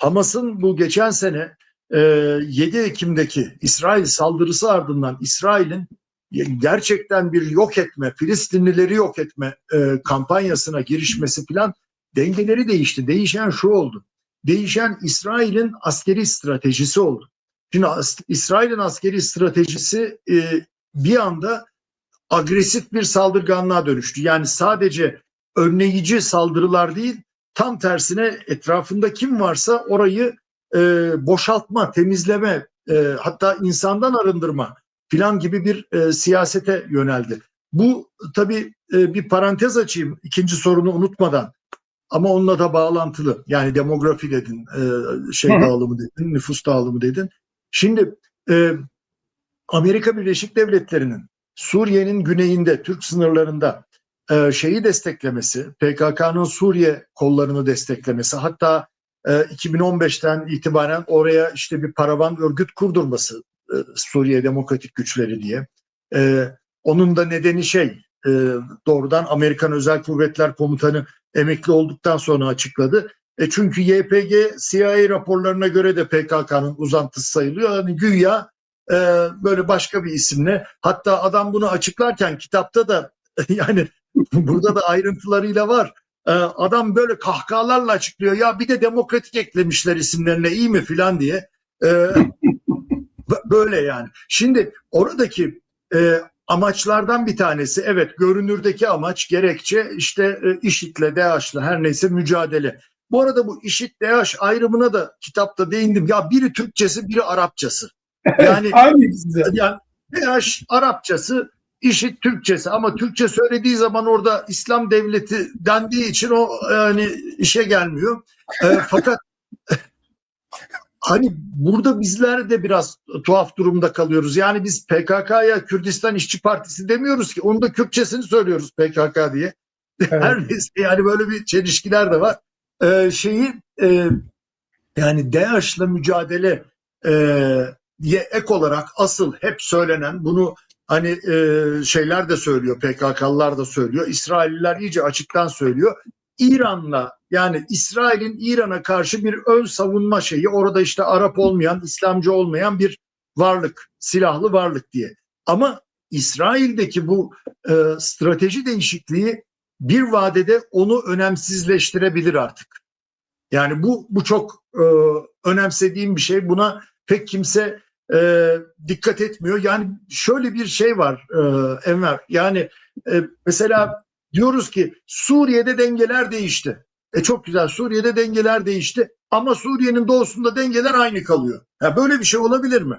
Hamas'ın bu geçen sene e, 7 Ekim'deki İsrail saldırısı ardından İsrail'in gerçekten bir yok etme, Filistinlileri yok etme e, kampanyasına girişmesi falan dengeleri değişti. Değişen şu oldu. Değişen İsrail'in askeri stratejisi oldu. Şimdi İsrail'in askeri stratejisi e, bir anda agresif bir saldırganlığa dönüştü. Yani sadece önleyici saldırılar değil, tam tersine etrafında kim varsa orayı e, boşaltma, temizleme, e, hatta insandan arındırma filan gibi bir e, siyasete yöneldi. Bu tabii e, bir parantez açayım ikinci sorunu unutmadan. Ama onunla da bağlantılı. Yani demografi dedin, e, şey Hı. dağılımı dedin, nüfus dağılımı dedin. Şimdi e, Amerika Birleşik Devletleri'nin Suriye'nin güneyinde, Türk sınırlarında şeyi desteklemesi, PKK'nın Suriye kollarını desteklemesi, hatta e, 2015'ten itibaren oraya işte bir paravan örgüt kurdurması e, Suriye Demokratik Güçleri diye. E, onun da nedeni şey, e, doğrudan Amerikan Özel Kuvvetler Komutanı emekli olduktan sonra açıkladı. E çünkü YPG CIA raporlarına göre de PKK'nın uzantısı sayılıyor. Yani güya e, böyle başka bir isimle. Hatta adam bunu açıklarken kitapta da yani burada da ayrıntılarıyla var. E, adam böyle kahkahalarla açıklıyor. Ya bir de demokratik eklemişler isimlerine iyi mi filan diye. E, b- böyle yani. Şimdi oradaki e, amaçlardan bir tanesi evet görünürdeki amaç gerekçe işte e, IŞİD'le DAEŞ'le her neyse mücadele. Bu arada bu IŞİD DAEŞ ayrımına da kitapta değindim. Ya biri Türkçesi biri Arapçası. Yani yani DAEŞ Arapçası IŞİD Türkçesi ama Türkçe söylediği zaman orada İslam devleti dendiği için o yani işe gelmiyor. E, fakat hani burada bizler de biraz tuhaf durumda kalıyoruz. Yani biz PKK'ya Kürdistan İşçi Partisi demiyoruz ki. Onun da Kürtçesini söylüyoruz PKK diye. Evet. Her neyse yani böyle bir çelişkiler de var. Ee, şeyi e, yani DAEŞ'le mücadele e, ek olarak asıl hep söylenen bunu hani e, şeyler de söylüyor PKK'lılar da söylüyor. İsrailliler iyice açıktan söylüyor. İran'la yani İsrail'in İran'a karşı bir ön savunma şeyi orada işte Arap olmayan, İslamcı olmayan bir varlık, silahlı varlık diye. Ama İsrail'deki bu e, strateji değişikliği bir vadede onu önemsizleştirebilir artık. Yani bu bu çok e, önemsediğim bir şey. Buna pek kimse e, dikkat etmiyor. Yani şöyle bir şey var e, Enver. Yani e, mesela diyoruz ki Suriye'de dengeler değişti. E çok güzel Suriye'de dengeler değişti ama Suriye'nin doğusunda dengeler aynı kalıyor. Ya böyle bir şey olabilir mi?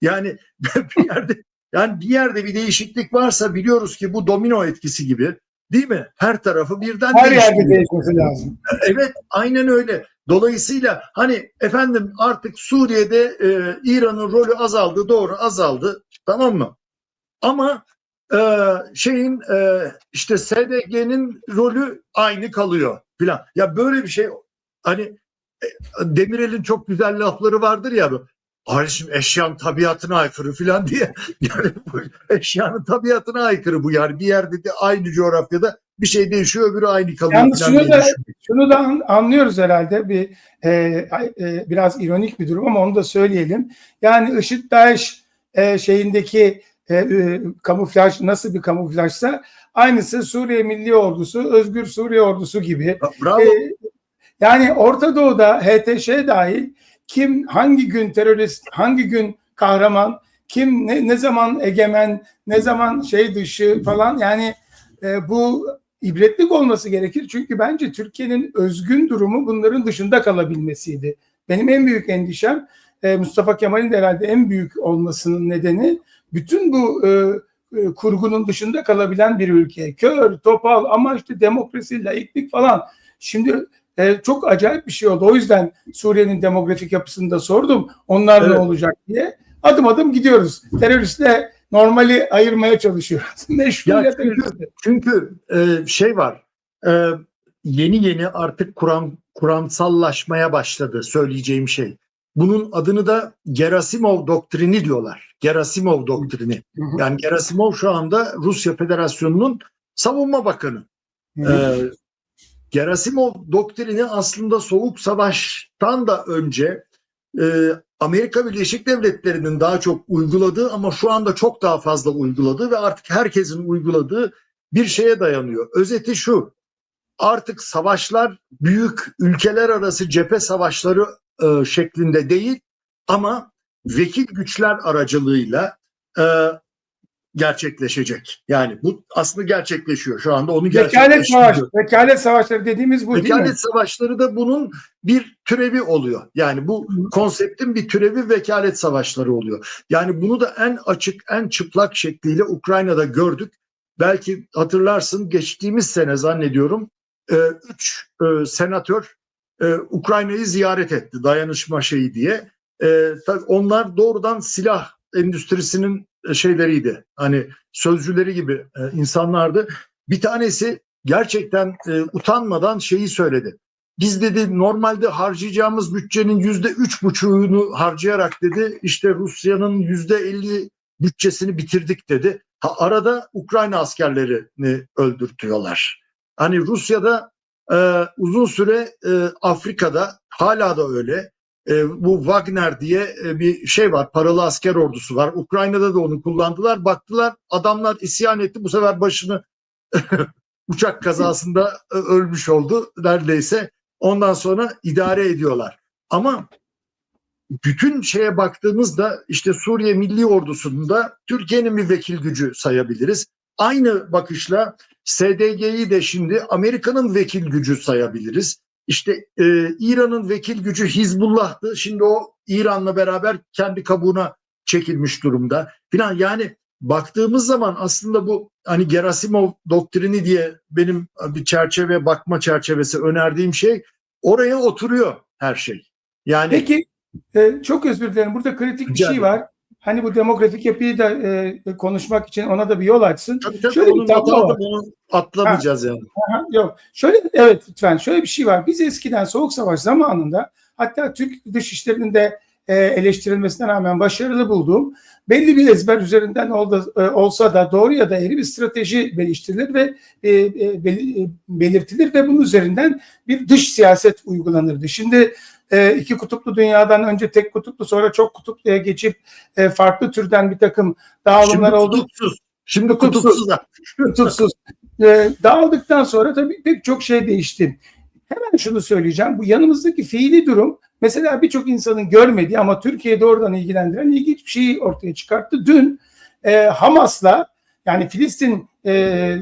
Yani bir yerde yani bir yerde bir değişiklik varsa biliyoruz ki bu domino etkisi gibi değil mi? Her tarafı birden Her değiştiriyor. yerde değişmesi lazım. Evet aynen öyle. Dolayısıyla hani efendim artık Suriye'de e, İran'ın rolü azaldı doğru azaldı tamam mı? Ama e, şeyin e, işte SDG'nin rolü aynı kalıyor filan. Ya böyle bir şey hani e, Demirel'in çok güzel lafları vardır ya bu. Kardeşim eşyanın tabiatına aykırı filan diye. Yani bu eşyanın tabiatına aykırı bu yani. Bir yerde de aynı coğrafyada bir şey değişiyor öbürü aynı kalıyor. Filan şunu da şunu da an- anlıyoruz herhalde bir e, e, biraz ironik bir durum ama onu da söyleyelim. Yani IŞİD DAEŞ e, şeyindeki e, e, kamuflaj nasıl bir kamuflajsa aynısı Suriye Milli Ordusu, Özgür Suriye Ordusu gibi. Bravo. E, yani Orta Doğu'da HTŞ dahil kim hangi gün terörist, hangi gün kahraman, kim ne, ne zaman egemen, ne zaman şey dışı falan yani e, bu ibretlik olması gerekir. Çünkü bence Türkiye'nin özgün durumu bunların dışında kalabilmesiydi. Benim en büyük endişem e, Mustafa Kemal'in de herhalde en büyük olmasının nedeni bütün bu e, e, kurgunun dışında kalabilen bir ülke. Kör, topal ama işte demokrasi, laiklik falan. Şimdi e, çok acayip bir şey oldu. O yüzden Suriye'nin demografik yapısını da sordum. Onlar ne Evet. olacak diye. Adım adım gidiyoruz. Teröristle normali ayırmaya çalışıyoruz. Meşruiyet Ya çünkü-. Çünkü e, şey var. e, yeni yeni artık Kur'an Kur'ansallaşmaya başladı söyleyeceğim şey. Bunun adını da Gerasimov doktrini diyorlar. Gerasimov doktrini. Yani Gerasimov şu anda Rusya Federasyonu'nun savunma bakanı. Ee, Gerasimov doktrini aslında Soğuk Savaş'tan da önce e, Amerika Birleşik Devletleri'nin daha çok uyguladığı ama şu anda çok daha fazla uyguladığı ve artık herkesin uyguladığı bir şeye dayanıyor. Özeti şu, artık savaşlar büyük ülkeler arası cephe savaşları e, şeklinde değil ama vekil güçler aracılığıyla e, gerçekleşecek. Yani bu aslında gerçekleşiyor. Şu anda onu Vekalet savaş, vekalet savaşları dediğimiz bu değil mi? Vekalet savaşları da bunun bir türevi oluyor. Yani bu konseptin bir türevi vekalet savaşları oluyor. Yani bunu da en açık, en çıplak şekliyle Ukrayna'da gördük. Belki hatırlarsın geçtiğimiz sene zannediyorum e, üç e, senatör e, Ukrayna'yı ziyaret etti dayanışma şeyi diye. E, tabii onlar doğrudan silah endüstrisinin e, şeyleriydi. Hani sözcüleri gibi e, insanlardı. Bir tanesi gerçekten e, utanmadan şeyi söyledi. Biz dedi normalde harcayacağımız bütçenin yüzde üç buçuğunu harcayarak dedi işte Rusya'nın yüzde elli bütçesini bitirdik dedi. Ha, arada Ukrayna askerlerini öldürtüyorlar. Hani Rusya'da e, uzun süre e, Afrika'da hala da öyle. E, bu Wagner diye e, bir şey var. Paralı asker ordusu var. Ukrayna'da da onu kullandılar. Baktılar adamlar isyan etti. Bu sefer başını uçak kazasında e, ölmüş oldu neredeyse. Ondan sonra idare ediyorlar. Ama bütün şeye baktığımızda işte Suriye Milli Ordusu'nda Türkiye'nin bir vekil gücü sayabiliriz. Aynı bakışla SDG'yi de şimdi Amerika'nın vekil gücü sayabiliriz. İşte e, İran'ın vekil gücü Hizbullah'tı. Şimdi o İran'la beraber kendi kabuğuna çekilmiş durumda. Filan yani baktığımız zaman aslında bu hani Gerasimov doktrini diye benim bir çerçeve bakma çerçevesi önerdiğim şey oraya oturuyor her şey. Yani Peki e, çok özür dilerim. Burada kritik bir şey var. Hani bu demografik yapıyı da e, konuşmak için ona da bir yol açsın. tabii tabii Şöyle bir tablo var. onu atlamayacağız yani. Aha, Yok. Şöyle evet lütfen şöyle bir şey var. Biz eskiden Soğuk Savaş zamanında hatta Türk dışişlerinin de e, eleştirilmesine rağmen başarılı bulduğum belli bir ezber üzerinden oldu, e, olsa da doğru ya da eğri bir strateji geliştirilir ve e, e, bel- belirtilir ve bunun üzerinden bir dış siyaset uygulanırdı. Şimdi e, iki kutuplu dünyadan önce tek kutuplu sonra çok kutupluya geçip e, farklı türden bir takım dağılımlar Şimdi oldu. kutupsuz. Şimdi Kutupsuz. kutupsuz. dağıldıktan sonra tabii pek çok şey değişti. Hemen şunu söyleyeceğim. Bu yanımızdaki fiili durum mesela birçok insanın görmediği ama Türkiye'de oradan ilgilendiren ilginç bir şeyi ortaya çıkarttı. Dün e, Hamas'la yani Filistin e, e,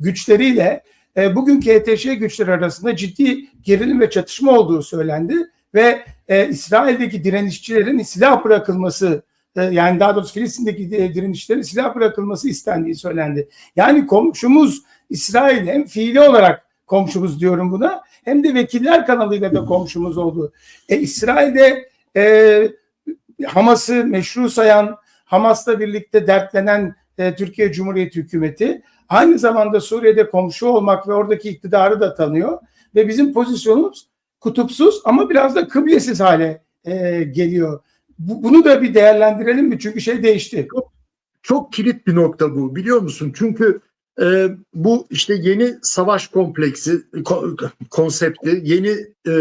güçleriyle e, bugünkü HTŞ güçleri arasında ciddi gerilim ve çatışma olduğu söylendi ve e, İsrail'deki direnişçilerin silah bırakılması e, yani daha doğrusu Filistin'deki direnişlerin silah bırakılması istendiği söylendi. Yani komşumuz İsrail hem fiili olarak komşumuz diyorum buna hem de vekiller kanalıyla da komşumuz oldu. E, İsrail'de e, Hamas'ı meşru sayan, Hamas'la birlikte dertlenen e, Türkiye Cumhuriyeti hükümeti aynı zamanda Suriye'de komşu olmak ve oradaki iktidarı da tanıyor ve bizim pozisyonumuz kutupsuz ama biraz da kıblesiz hale e, geliyor. Bu- bunu da bir değerlendirelim mi? Çünkü şey değişti. Çok kilit bir nokta bu biliyor musun? Çünkü e, bu işte yeni savaş kompleksi ko- konsepti, yeni e,